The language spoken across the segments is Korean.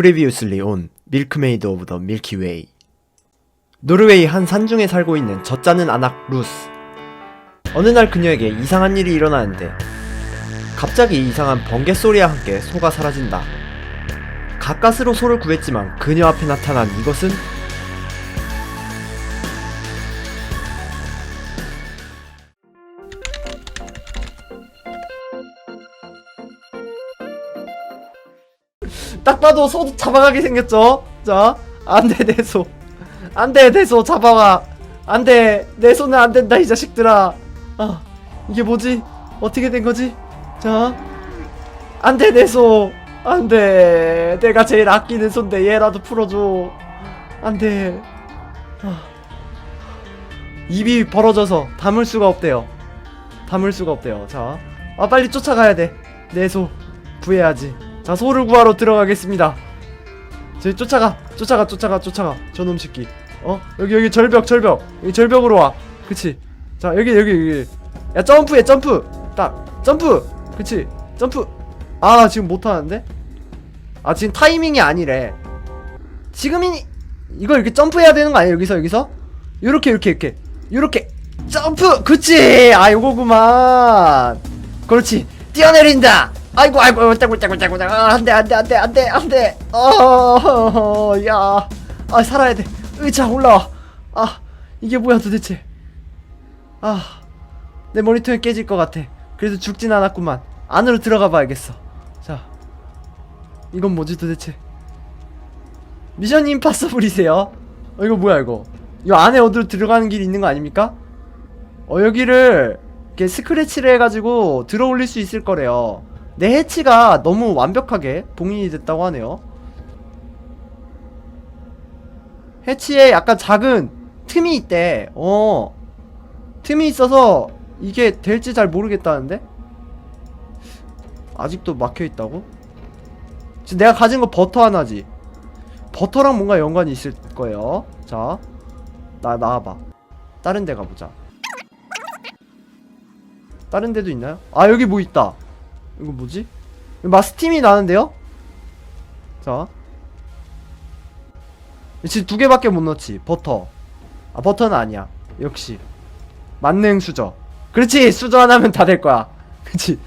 Previously 밀크메이드 오브 더 밀키웨이. 노르웨이 한 산중에 살고 있는 젖자는 아낙 루스. 어느 날 그녀에게 이상한 일이 일어나는데 갑자기 이상한 번개 소리와 함께 소가 사라진다. 가까스로 소를 구했지만 그녀 앞에 나타난 이것은 딱 봐도 소 잡아가게 생겼죠? 자, 안돼 내 소. 안돼 내 소 잡아가. 안돼 내 소는 안 된다 이 자식들아. 아 이게 뭐지? 어떻게 된 거지? 자, 안돼 내 소. 안돼 내가 제일 아끼는 소인데 얘라도 풀어줘. 안돼. 아. 입이 벌어져서 담을 수가 없대요. 담을 수가 없대요. 자, 아 빨리 쫓아가야 돼. 내 소 구해야지. 자 소를 구하러 들어가겠습니다. 저기 쫓아가 쫓아가 쫓아가 쫓아가. 저놈 새끼. 어? 여기 여기 절벽 절벽. 여기 절벽으로 와. 그치? 자 여기 여기 여기. 야 점프해 점프. 딱 점프. 그치? 점프. 아 지금 못하는데? 아 지금 타이밍이 아니래. 지금이 이거 이렇게 점프해야 되는 거 아니야 여기서 여기서? 요렇게 이렇게 이렇게. 요렇게. 점프! 그치! 아 요거구만. 그렇지. 뛰어내린다 아이고 아이고 떼굴떼굴떼굴 아, 안돼 안돼 안돼 안돼 안돼. 어야 아 살아야 돼. 의자 올라와. 아 이게 뭐야 도대체. 아 내 모니터에 깨질 것 같아. 그래도 죽진 않았구만. 안으로 들어가 봐야겠어. 자 이건 뭐지 도대체? 미션 임파서블이세요? 어 이거 뭐야 이거? 이 안에 어디로 들어가는 길이 있는 거 아닙니까? 어 여기를 이렇게 스크래치를 해가지고 들어 올릴 수 있을 거래요 내 해치가 너무 완벽하게 봉인이 됐다고 하네요. 해치에 약간 작은 틈이 있대. 어. 틈이 있어서 이게 될지 잘 모르겠다는데? 아직도 막혀있다고? 지금 내가 가진 거 버터 하나지. 버터랑 뭔가 연관이 있을 거예요. 자 나 나와봐. 다른 데 가보자. 다른 데도 있나요? 아 여기 뭐 있다 이거 뭐지? 마스팀이 나는데요? 자. 지금 두 개밖에 못 넣지. 버터. 아 버터는 아니야. 역시. 만능 수저. 그렇지! 수저 하나면 다 될 거야. 그치?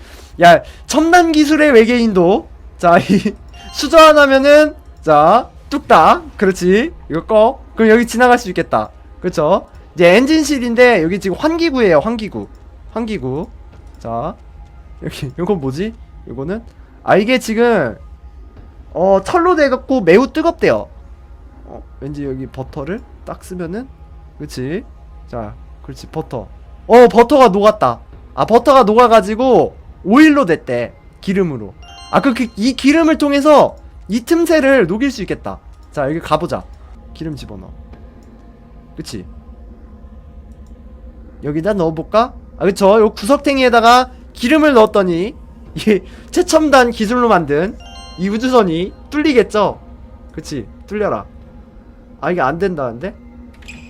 야 첨단 기술의 외계인도. 자 이 수저 하나면은 자 뚝딱. 그렇지? 이거 꺼. 그럼 여기 지나갈 수 있겠다. 그쵸? 이제 엔진실인데 여기 지금 환기구예요 환기구. 환기구. 자 여기 요건 뭐지? 요거는 아 이게 지금 어 철로 돼갖고 매우 뜨겁대요. 어 왠지 여기 버터를 딱 쓰면은 그렇지. 자 그렇지 버터. 어 버터가 녹았다. 아 버터가 녹아가지고 오일로 됐대 기름으로. 아그 그, 이 기름을 통해서 이 틈새를 녹일 수 있겠다. 자 여기 가보자. 기름 집어넣어. 그치? 여기다 넣어볼까? 아 그쵸 요 구석탱이에다가 기름을 넣었더니 이 최첨단 기술로 만든 이 우주선이 뚫리겠죠? 그치? 뚫려라. 아 이게 안 된다는데?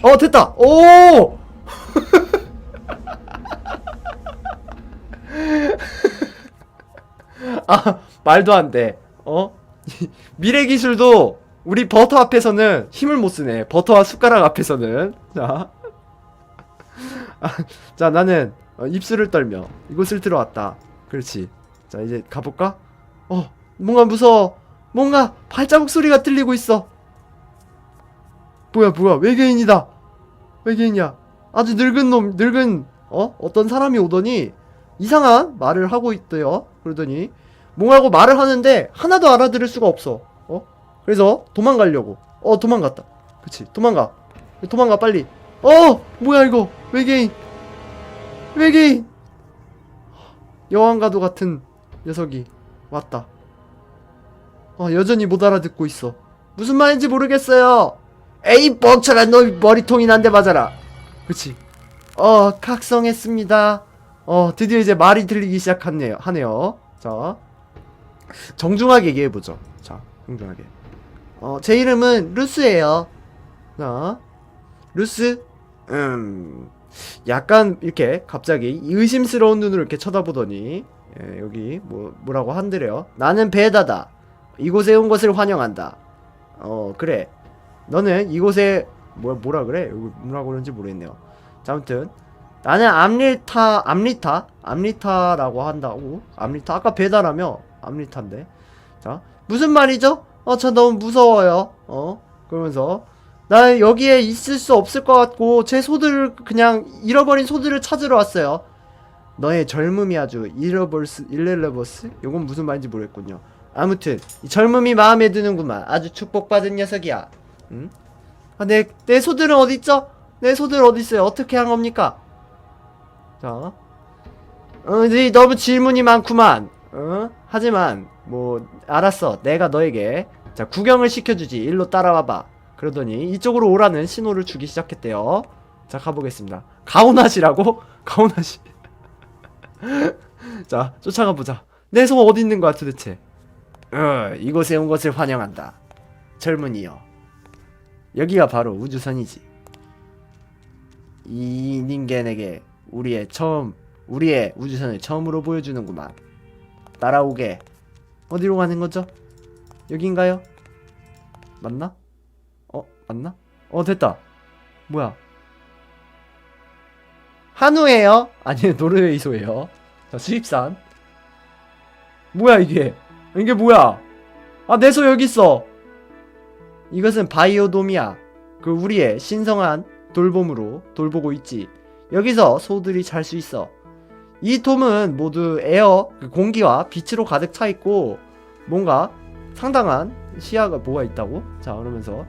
어 됐다! 오! 아 말도 안돼. 어? 미래 기술도 우리 버터 앞에서는 힘을 못 쓰네. 버터와 숟가락 앞에서는. 자. 아, 자 나는 어, 입술을 떨며 이곳을 들어왔다. 그렇지. 자 이제 가볼까? 어 뭔가 무서워. 뭔가 발자국 소리가 들리고 있어. 뭐야 뭐야? 외계인이다. 외계인이야. 아주 늙은 놈 늙은 어? 어떤 사람이 오더니 이상한 말을 하고 있대요. 그러더니 뭔가고 말을 하는데 하나도 알아들을 수가 없어. 어? 그래서 도망가려고. 어 도망갔다. 그치. 도망가. 도망가 빨리. 어! 뭐야 이거? 외계인 외계인 여왕과도 같은 녀석이 왔다. 어 여전히 못 알아듣고 있어. 무슨 말인지 모르겠어요. 에이 뻥쳐라 너 머리통이 난데 맞아라. 그치? 어 각성했습니다. 어 드디어 이제 말이 들리기 시작하네요 하네요. 자 정중하게 얘기해보죠. 자 정중하게. 어 제 이름은 루스예요. 자 루스. 음 약간 이렇게 갑자기 의심스러운 눈으로 이렇게 쳐다보더니 예, 여기 뭐 뭐라고 한드래요 나는 베다다 이곳에 온 것을 환영한다. 어 그래. 너는 이곳에 뭐야 뭐라 그래? 여기 뭐라 그러는지 모르겠네요. 자, 아무튼 나는 암리타 암리타 암리타라고 한다고 암리타 아까 배달하며 암리타인데 자 무슨 말이죠? 어저 너무 무서워요. 어 그러면서 나 여기에 있을 수 없을 것 같고 제 소들을 그냥 잃어버린 소들을 찾으러 왔어요. 너의 젊음이 아주 일러버스 일렐러버스 요건 무슨 말인지 모르겠군요. 아무튼 이 젊음이 마음에 드는구만. 아주 축복받은 녀석이야. 응? 아, 내, 내 소들은 어디 있죠? 내 소들 어디 있어요? 어떻게 한 겁니까? 자, 어, 네 너무 질문이 많구만. 어? 하지만 뭐 알았어. 내가 너에게 자 구경을 시켜주지. 일로 따라와봐. 그러더니 이쪽으로 오라는 신호를 주기 시작했대요. 자 가보겠습니다. 가오나시라고? 가오나시. 자 쫓아가 보자. 내소 어디 있는 거야 도대체? 어, 이곳에 온 것을 환영한다. 젊은이여. 여기가 바로 우주선이지. 이 닌겐에게 우리의 처음, 우리의 우주선을 처음으로 보여주는구만. 따라오게. 어디로 가는 거죠? 여긴가요? 맞나? 어, 맞나? 어, 됐다. 뭐야? 한우예요? 아니, 노르웨이 소예요. 자, 수입산. 뭐야, 이게? 이게 뭐야? 아, 내 소 여기 있어. 이것은 바이오돔이야. 그 우리의 신성한 돌봄으로 돌보고 있지. 여기서 소들이 잘 수 있어. 이 돔은 모두 에어, 그 공기와 빛으로 가득 차 있고 뭔가 상당한 시야가 뭐가 있다고? 자, 그러면서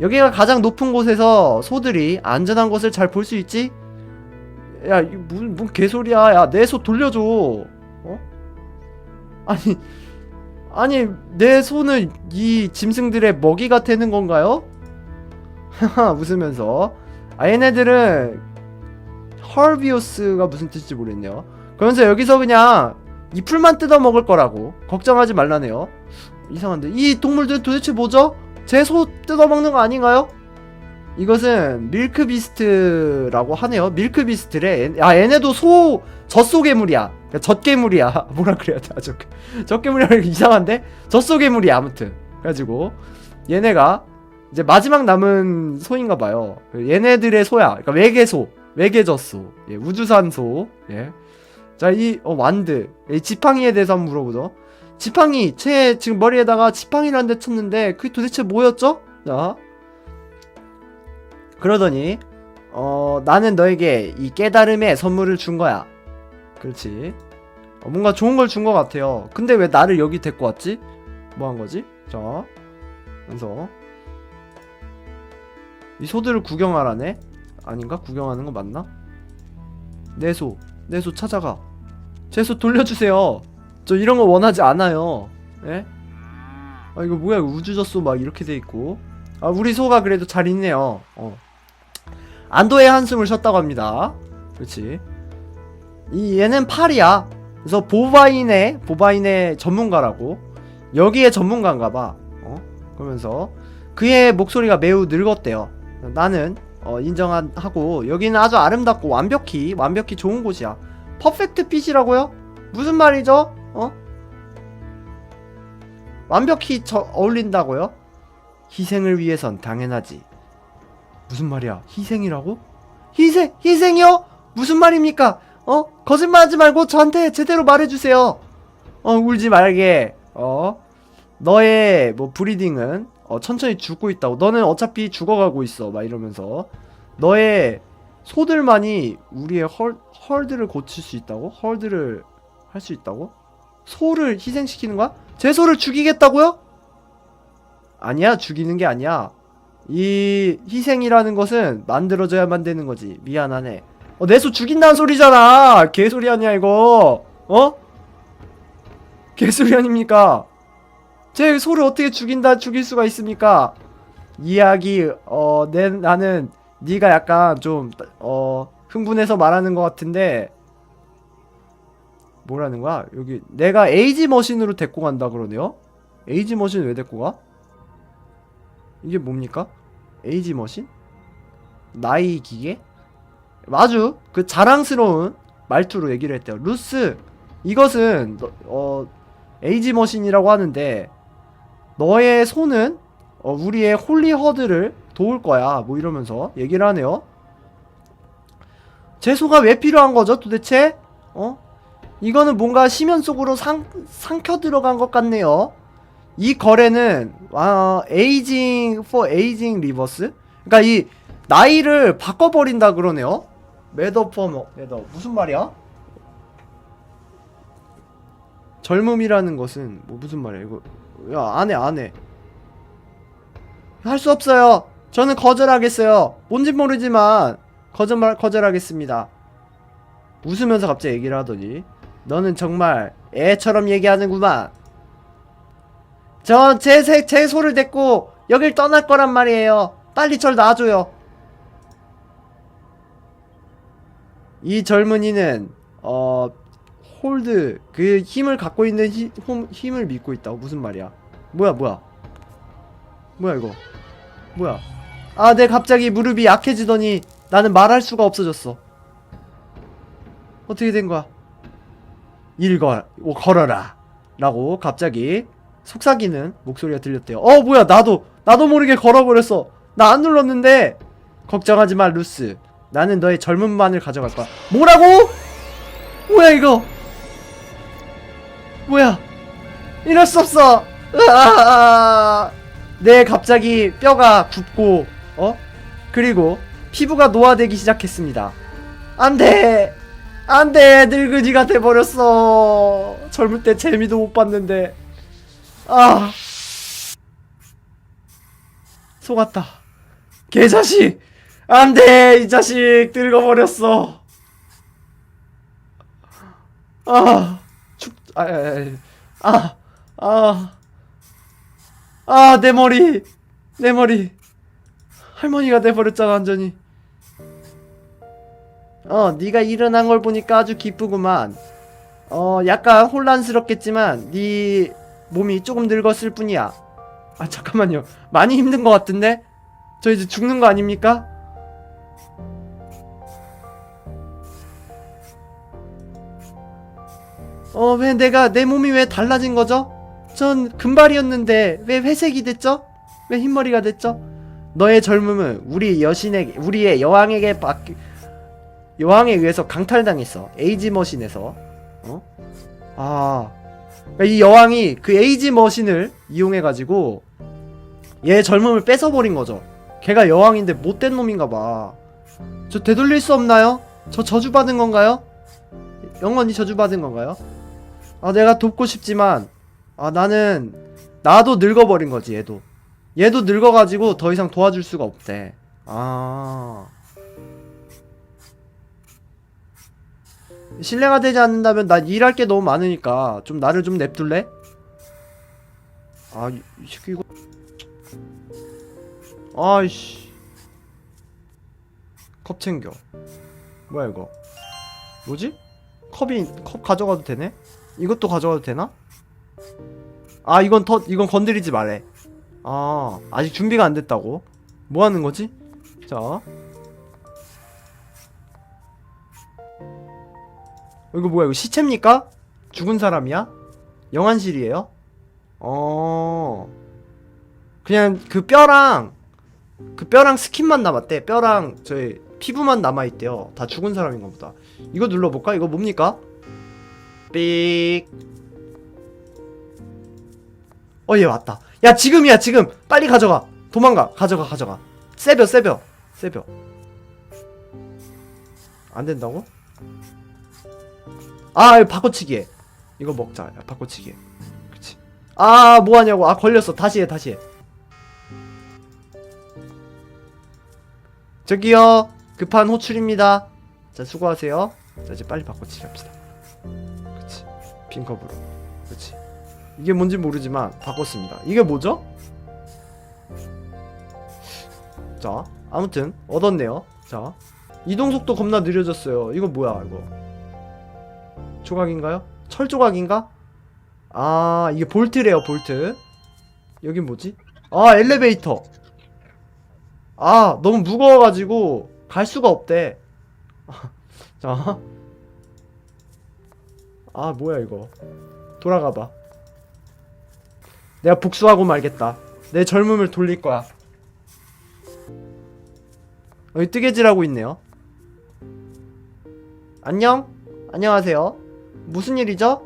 여기가 가장 높은 곳에서 소들이 안전한 것을 잘 볼 수 있지? 야, 이거 뭔, 뭔 개소리야. 야, 내 소 돌려줘. 어? 아니, 아니 내 손은 이 짐승들의 먹이가 되는 건가요? 웃으면서 아 얘네들은 헐비오스가 무슨 뜻인지 모르겠네요 그러면서 여기서 그냥 이 풀만 뜯어 먹을 거라고 걱정하지 말라네요 이상한데 이 동물들 도대체 뭐죠? 제 소 뜯어 먹는 거 아닌가요? 이것은 밀크비스트라고 하네요. 밀크비스트래. 아 얘네도 소 젖소괴물이야. 그러니까 젖괴물이야. 뭐라 그래야 돼 아, 저, 젖괴물이라 이상한데? 젖소괴물이야 아무튼. 그래가지고 얘네가 이제 마지막 남은 소인가 봐요. 얘네들의 소야. 그러니까 외계소 외계젖소. 예, 우주산소. 예. 자 이 어, 완드. 이 지팡이에 대해서 한번 물어보죠 지팡이 제 지금 머리에다가 지팡이라는 데 쳤는데 그게 도대체 뭐였죠? 자 그러더니 어 나는 너에게 이 깨달음의 선물을 준 거야 그렇지 어, 뭔가 좋은 걸 준 것 같아요 근데 왜 나를 여기 데리고 왔지? 뭐 한 거지? 자 그래서 이 소들을 구경하라네? 아닌가? 구경하는 거 맞나? 내 소, 내 소 찾아가 제 소 돌려주세요 저 이런 거 원하지 않아요 예? 아 이거 뭐야 우주젖소 막 이렇게 돼 있고 아 우리 소가 그래도 잘 있네요 어 안도의 한숨을 쉬었다고 합니다 그렇지 이 얘는 팔이야. 그래서 보바인의 보바인의 전문가라고 여기에 전문가인가 봐. 어? 그러면서 그의 목소리가 매우 늙었대요. 나는 어, 인정하고 여기는 아주 아름답고 완벽히 완벽히 좋은 곳이야. 퍼펙트 핏이라고요? 무슨 말이죠? 어? 완벽히 저, 어울린다고요? 희생을 위해선 당연하지. 무슨 말이야? 희생이라고? 희생 희생이요? 무슨 말입니까? 어? 거짓말 하지 말고 저한테 제대로 말해주세요. 어 울지 말게. 어 너의 뭐 브리딩은 어, 천천히 죽고 있다고. 너는 어차피 죽어가고 있어. 막 이러면서 너의 소들만이 우리의 헐 헐드를 고칠 수 있다고? 헐드를 할 수 있다고? 소를 희생시키는 거야? 제 소를 죽이겠다고요? 아니야 죽이는 게 아니야. 이 희생이라는 것은 만들어져야만 되는 거지. 미안하네. 어, 내 소 죽인다는 소리잖아. 개소리 아니야, 이거. 어? 개소리 아닙니까? 제 소를 어떻게 죽인다, 죽일 수가 있습니까? 이야기, 어, 내, 나는, 네가 약간 좀, 어, 흥분해서 말하는 것 같은데, 뭐라는 거야? 여기, 내가 에이지 머신으로 데리고 간다 그러네요? 에이지 머신 왜 데리고 가? 이게 뭡니까? 에이지 머신? 나이 기계? 아주 그 자랑스러운 말투로 얘기를 했대요. 루스 이것은 너- 어 에이지 머신이라고 하는데 너의 손은 어, 우리의 홀리 허드를 도울 거야. 뭐 이러면서 얘기를 하네요. 제 소가 왜 필요한 거죠, 도대체? 어? 이거는 뭔가 심연 속으로 상, 상켜 들어간 것 같네요. 이 거래는 아, 에이징 for 에이징 리버스? 그러니까 이 나이를 바꿔버린다 그러네요. 매더 퍼머 매더 무슨 말이야? 젊음이라는 것은 뭐 무슨 말이야 이거 야 안해 안해 할 수 없어요 저는 거절하겠어요 뭔진 모르지만 거절말 거절하겠습니다 웃으면서 갑자기 얘기를 하더니 너는 정말 애처럼 얘기하는구만. 전제제 제 소를 댔고 여길 떠날 거란 말이에요. 빨리 절 놔줘요. 이 젊은이는 어 홀드 그 힘을 갖고 있는 히, 홈, 힘을 믿고 있다고. 무슨 말이야? 뭐야 뭐야? 뭐야 이거? 뭐야? 아 내 갑자기 무릎이 약해지더니 나는 말할 수가 없어졌어. 어떻게 된 거야 읽어 오, 걸어라. 라고 갑자기 속삭이는 목소리가 들렸대요. 어 뭐야 나도 나도 모르게 걸어버렸어. 나 안 눌렀는데. 걱정하지 마 루스. 나는 너의 젊음만을 가져갈 거야. 뭐라고? 뭐야 이거? 뭐야? 이럴 수 없어! 내 갑자기 뼈가 굽고 어? 그리고 피부가 노화되기 시작했습니다. 안돼 안돼 늙은이가 돼버렸어. 젊을 때 재미도 못 봤는데. 아. 속았다. 개자식! 안돼 이 자식 늙어버렸어. 아. 축, 아, 아, 아, 아, 내 머리, 내 머리, 할머니가 돼버렸잖아 완전히. 어, 네가 일어난 걸 보니까 아주 기쁘구만. 어, 약간 혼란스럽겠지만 네 몸이 조금 늙었을 뿐이야. 아, 잠깐만요. 많이 힘든 것 같은데? 저 이제 죽는 거 아닙니까? 어, 왜 내가, 내 몸이 왜 달라진 거죠? 전 금발이었는데, 왜 회색이 됐죠? 왜 흰머리가 됐죠? 너의 젊음은 우리 여신에게, 우리의 여왕에게 받기, 여왕에 의해서 강탈당했어. 에이지 머신에서. 어? 아. 그러니까 이 여왕이 그 에이지 머신을 이용해가지고, 얘 젊음을 뺏어버린 거죠. 걔가 여왕인데 못된 놈인가 봐. 저 되돌릴 수 없나요? 저 저주받은 건가요? 영원히 저주받은 건가요? 아 내가 돕고 싶지만 아 나는 나도 늙어버린 거지 얘도 얘도 늙어가지고 더 이상 도와줄 수가 없대 아 신뢰가 되지 않는다면 나 일할 게 너무 많으니까 좀 나를 좀 냅둘래? 아이 이 새끼 이거 아이씨 컵 챙겨 뭐야 이거 뭐지? 컵이 컵 가져가도 되네? 이것도 가져가도 되나? 아 이건 더 이건 건드리지 말래 아 아직 준비가 안 됐다고 뭐 하는 거지? 자 이거 뭐야 이거 시체입니까? 죽은 사람이야? 영안실이에요? 어 그냥 그 뼈랑 그 뼈랑 스킨만 남았대 뼈랑 저희 피부만 남아있대요 다 죽은 사람인가 보다 이거 눌러볼까? 이거 뭡니까? 삑. 어, 얘 왔다. 야, 지금이야, 지금. 빨리 가져가. 도망가. 가져가, 가져가. 세벼, 세벼. 세벼. 안 된다고? 아, 이거 바꿔치기 해. 이거 먹자. 야, 바꿔치기 해. 그치. 아, 뭐 하냐고. 아, 걸렸어. 다시 해, 다시 해. 저기요. 급한 호출입니다. 자, 수고하세요. 자, 이제 빨리 바꿔치기 합시다. 그치 빈컵으로 그치 이게 뭔지 모르지만 바꿨습니다 이게 뭐죠? 자 아무튼 얻었네요 자 이동속도 겁나 느려졌어요 이거 뭐야 이거 조각인가요? 철 조각인가? 아 이게 볼트래요 볼트 여긴 뭐지? 아 엘리베이터 아 너무 무거워가지고 갈 수가 없대 자 아 뭐야 이거 돌아가봐 내가 복수하고 말겠다. 내 젊음을 돌릴 거야. 여기 뜨개질하고 있네요. 안녕? 안녕하세요. 무슨 일이죠?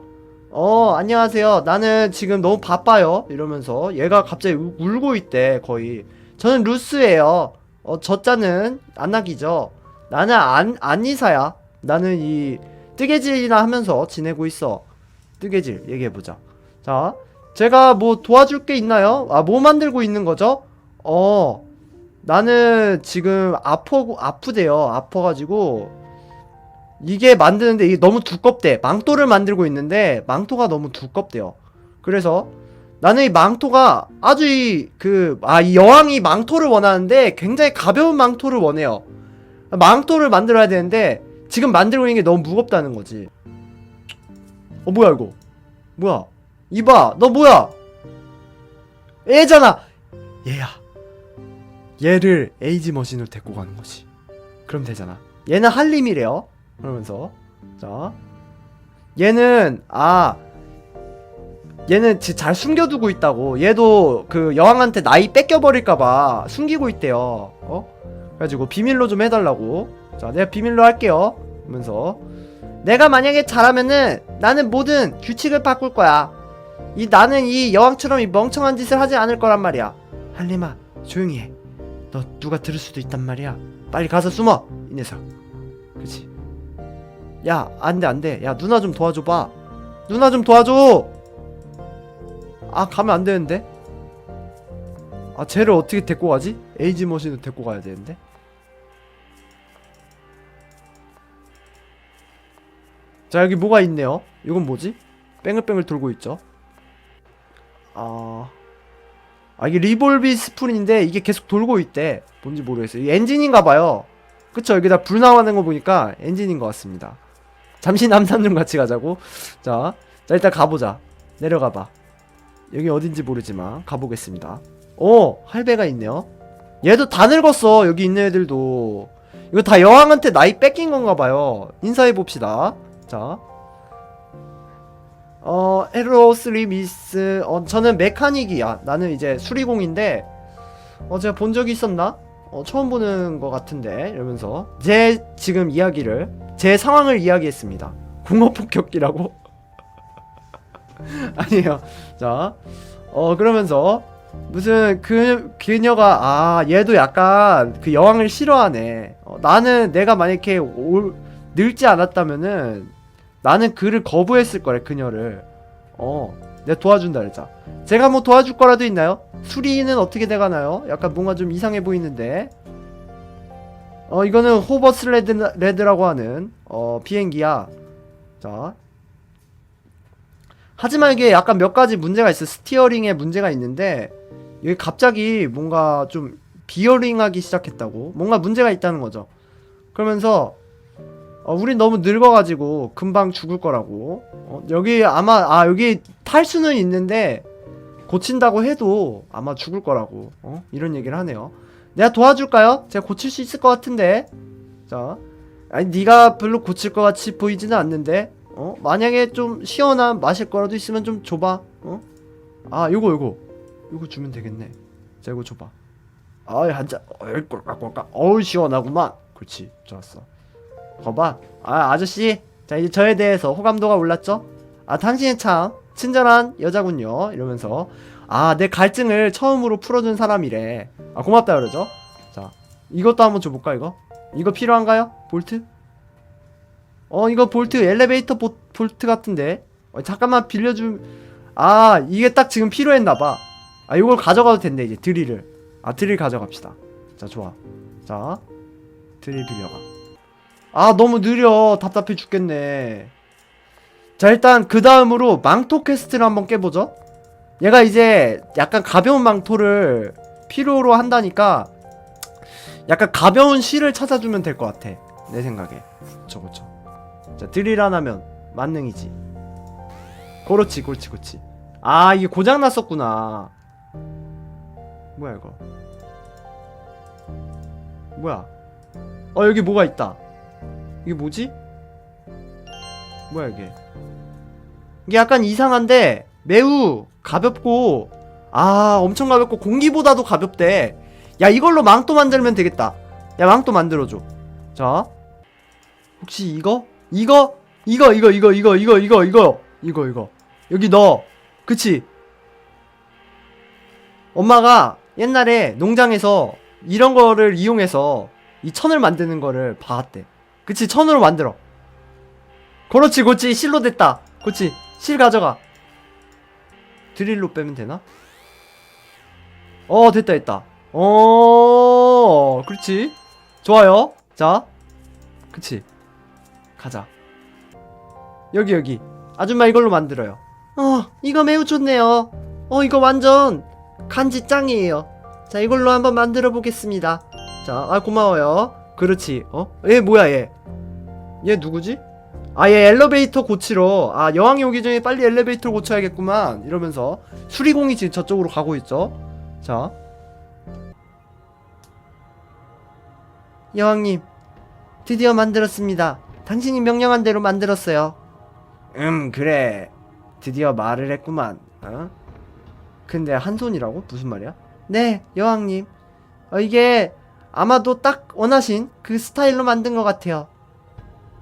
어, 안녕하세요. 나는 지금 너무 바빠요. 이러면서 얘가 갑자기 우- 울고 있대, 거의. 저는 루스예요. 어, 저 자는 안나기죠. 나는 안, 안이사야. 나는 이 뜨개질이나 하면서 지내고 있어. 뜨개질 얘기해보자. 자, 제가 뭐 도와줄 게 있나요? 아, 뭐 만들고 있는 거죠? 어, 나는 지금 아프, 아프대요. 아파가지고. 이게 만드는데 이게 너무 두껍대. 망토를 만들고 있는데 망토가 너무 두껍대요. 그래서 나는 이 망토가 아주 이 그 아 이 여왕이 망토를 원하는데 굉장히 가벼운 망토를 원해요. 망토를 만들어야 되는데 지금 만들고 있는 게 너무 무겁다는 거지. 어 뭐야 이거? 뭐야? 이봐 너 뭐야? 얘잖아. 얘야. 얘를 에이지 머신으로 데리고 가는 거지. 그럼 되잖아. 얘는 한림이래요. 그러면서 자 얘는 아 얘는 지- 잘 숨겨두고 있다고. 얘도 그 여왕한테 나이 뺏겨버릴까봐 숨기고 있대요. 어? 그래가지고 비밀로 좀 해달라고. 자 내가 비밀로 할게요. 하면서 내가 만약에 잘하면은 나는 모든 규칙을 바꿀 거야. 이 나는 이 여왕처럼 이 멍청한 짓을 하지 않을 거란 말이야. 할리마 조용히 해너 누가 들을 수도 있단 말이야. 빨리 가서 숨어 이 녀석. 그치 야, 안 돼, 안 돼. 야, 누나 좀 도와줘봐. 누나 좀 도와줘! 아, 가면 안 되는데? 아, 쟤를 어떻게 데리고 가지? 에이지 머신을 데리고 가야 되는데? 자, 여기 뭐가 있네요. 이건 뭐지? 뺑글뺑글 돌고 있죠. 아. 아, 이게 리볼비 스푼인데 이게 계속 돌고 있대. 뭔지 모르겠어요. 이 엔진인가봐요. 그쵸, 여기다 불 나가는 거 보니까 엔진인 것 같습니다. 잠시 남산 좀 같이 가자고. 자, 자 일단 가보자. 내려가봐. 여기 어딘지 모르지만 가보겠습니다. 오, 할배가 있네요. 얘도 다 늙었어. 여기 있는 애들도. 이거 다 여왕한테 나이 뺏긴 건가 봐요. 인사해 봅시다. 자. 어, 헤로스리 미스. 어, 저는 메카닉이야. 나는 이제 수리공인데 어, 제가 본 적이 있었나? 어, 처음 보는 것 같은데 이러면서 제 지금 이야기를 제 상황을 이야기했습니다. 공업 폭격기라고? 아니에요. 자, 어 그러면서 무슨 그 그녀가 아 얘도 약간 그 여왕을 싫어하네. 어, 나는 내가 만약에 올, 늙지 않았다면은 나는 그를 거부했을 거래 그녀를. 어, 내가 도와준다 그랬자. 제가 뭐 도와줄 거라도 있나요? 수리는 어떻게 돼가나요? 약간 뭔가 좀 이상해 보이는데. 어 이거는 호버스 레드, 레드라고 하는 어 비행기야. 자. 하지만 이게 약간 몇 가지 문제가 있어 스티어링에 문제가 있는데 이게 갑자기 뭔가 좀 비어링하기 시작했다고. 뭔가 문제가 있다는 거죠. 그러면서 어, 우린 너무 늙어가지고 금방 죽을 거라고. 어, 여기 아마 아 여기 탈 수는 있는데 고친다고 해도 아마 죽을 거라고. 어? 이런 얘기를 하네요 내가 도와줄까요? 제가 고칠 수 있을 것 같은데. 자, 아니 네가 별로 고칠 것 같이 보이지는 않는데. 어? 만약에 좀 시원한 마실 거라도 있으면 좀 줘봐. 어? 아, 요거 요거. 요거 주면 되겠네. 자, 이거 줘봐. 아이 한 잔. 어이 꼴깍꼴깍. 어우 시원하구만. 그렇지. 좋았어. 거봐. 아 아저씨. 자 이제 저에 대해서 호감도가 올랐죠? 아 당신이 참 친절한 여자군요. 이러면서 아, 내 갈증을 처음으로 풀어준 사람이래. 아, 고맙다 그러죠? 자, 이것도 한번 줘볼까, 이거? 이거 필요한가요? 볼트? 어, 이거 볼트, 엘리베이터 보, 볼트 같은데? 어, 잠깐만 빌려줌. 아, 이게 딱 지금 필요했나봐. 아, 이걸 가져가도 된대, 이제, 드릴을. 아, 드릴 가져갑시다. 자, 좋아. 자, 드릴 빌려가. 아, 너무 느려. 답답해 죽겠네. 자, 일단, 그 다음으로 망토 퀘스트를 한번 깨보죠. 얘가 이제 약간 가벼운 망토를 필요로 한다니까 약간 가벼운 실을 찾아주면 될 것 같아 내 생각에. 그쵸 그쵸. 자 드릴 하나면 만능이지. 그렇지 그렇지 그렇지. 아 이게 고장났었구나. 뭐야 이거? 뭐야? 어 여기 뭐가 있다. 이게 뭐지? 뭐야 이게? 이게 약간 이상한데 매우 가볍고 아 엄청 가볍고 공기보다도 가볍대. 야 이걸로 망토 만들면 되겠다. 야 망토 만들어줘. 자 혹시 이거? 이거? 이거 이거 이거 이거 이거 이거 이거 이거 이거. 여기 넣어. 그치? 엄마가 옛날에 농장에서 이런 거를 이용해서 이 천을 만드는 거를 봐왔대. 그치? 천으로 만들어. 그렇지 그렇지. 실로 됐다. 그렇지. 실 가져가 드릴로 빼면 되나? 어 됐다 됐다. 어 그렇지. 좋아요. 자 그치. 가자. 여기 여기. 아줌마 이걸로 만들어요. 어 이거 매우 좋네요. 어 이거 완전 간지 짱이에요. 자 이걸로 한번 만들어 보겠습니다. 자 아 고마워요. 그렇지. 어얘 뭐야 얘? 얘 누구지? 아얘 엘리베이터 고치러. 아 여왕이 오기 전에 빨리 엘리베이터 고쳐야겠구만. 이러면서 수리공이 지금 저쪽으로 가고 있죠. 자. 여왕님 드디어 만들었습니다. 당신이 명령한 대로 만들었어요. 음 그래. 드디어 말을 했구만. 어? 근데 한 손이라고? 무슨 말이야? 네 여왕님. 어, 이게 아마도 딱 원하신 그 스타일로 만든 것 같아요.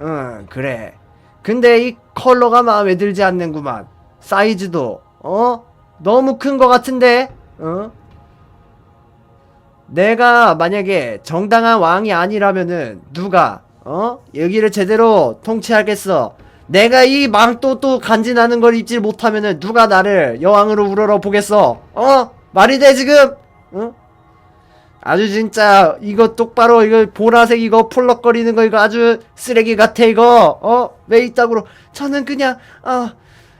응 그래 근데 이 컬러가 마음에 들지 않는구만 사이즈도 어? 너무 큰 것 같은데 어? 내가 만약에 정당한 왕이 아니라면은 누가 어? 여기를 제대로 통치하겠어 내가 이 망토 또 간지나는 걸 입질 못하면은 누가 나를 여왕으로 우러러 보겠어 어? 말이 돼 지금 어? 아주 진짜 이거 똑바로 이거 보라색 이거 펄럭거리는 거 이거 아주 쓰레기 같아 이거. 어? 왜 이따구로. 저는 그냥 어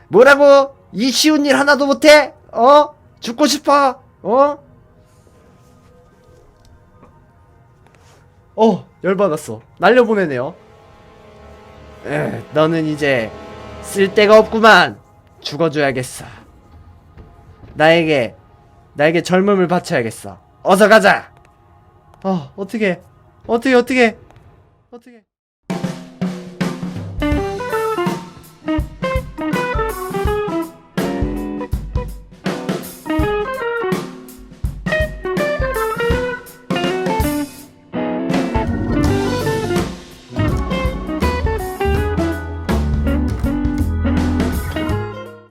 뭐라고? 이 쉬운 일 하나도 못해? 어? 죽고 싶어? 어? 어 열받았어. 날려보내네요. 에 너는 이제 쓸데가 없구만. 죽어줘야겠어. 나에게 나에게 젊음을 바쳐야겠어. 어서 가자 어 어떻게? 어떻게 어떻게? 어떻게